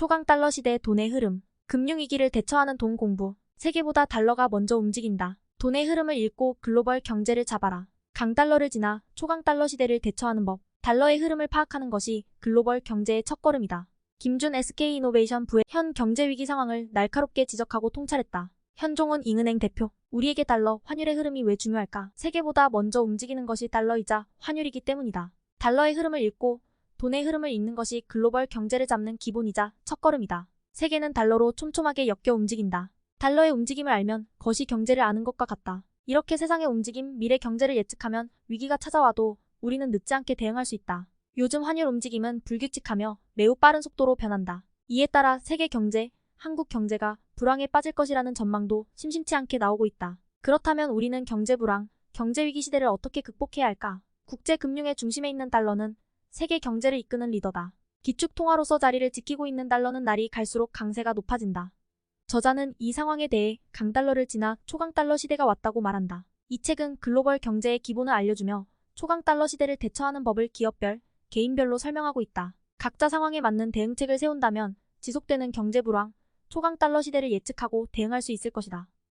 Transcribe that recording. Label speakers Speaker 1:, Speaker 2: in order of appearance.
Speaker 1: 초강 달러 시대 돈의 흐름, 금융위기를 대처하는 돈 공부, 세계보다 달러가 먼저 움직인다. 돈의 흐름을 읽고 글로벌 경제를 잡아라. 강달러를 지나 초강 달러 시대를 대처하는 법, 달러의 흐름을 파악하는 것이 글로벌 경제의 첫걸음이다. 김준 SK이노베이션 부의 현 경제 위기 상황을 날카롭게 지적하고 통찰했다. 현종훈 잉은행 대표, 우리에게 달러, 환율의 흐름이 왜 중요할까? 세계보다 먼저 움직이는 것이 달러이자 환율이기 때문이다. 달러의 흐름을 읽고 돈의 흐름을 읽는 것이 글로벌 경제를 잡는 기본이자 첫걸음이다. 세계는 달러로 촘촘하게 엮여 움직인다. 달러의 움직임을 알면 것이 경제를 아는 것과 같다. 이렇게 세상의 움직임, 미래 경제를 예측하면 위기가 찾아와도 우리는 늦지 않게 대응할 수 있다. 요즘 환율 움직임은 불규칙하며 매우 빠른 속도로 변한다. 이에 따라 세계 경제, 한국 경제가 불황에 빠질 것이라는 전망도 심심치 않게 나오고 있다. 그렇다면 우리는 경제 불황, 경제 위기 시대를 어떻게 극복해야 할까? 국제 금융의 중심에 있는 달러는 세계 경제를 이끄는 리더다. 기축 통화로서 자리를 지키고 있는 달러는 날이 갈수록 강세가 높아진다. 저자는 이 상황에 대해 강달러를 지나 초강달러 시대가 왔다고 말한다. 이 책은 글로벌 경제의 기본을 알려주며 초강달러 시대를 대처하는 법을 기업별, 개인별로 설명하고 있다. 각자 상황에 맞는 대응책을 세운다면 지속되는 경제 불황, 초강달러 시대를 예측하고 대응할 수 있을 것이다.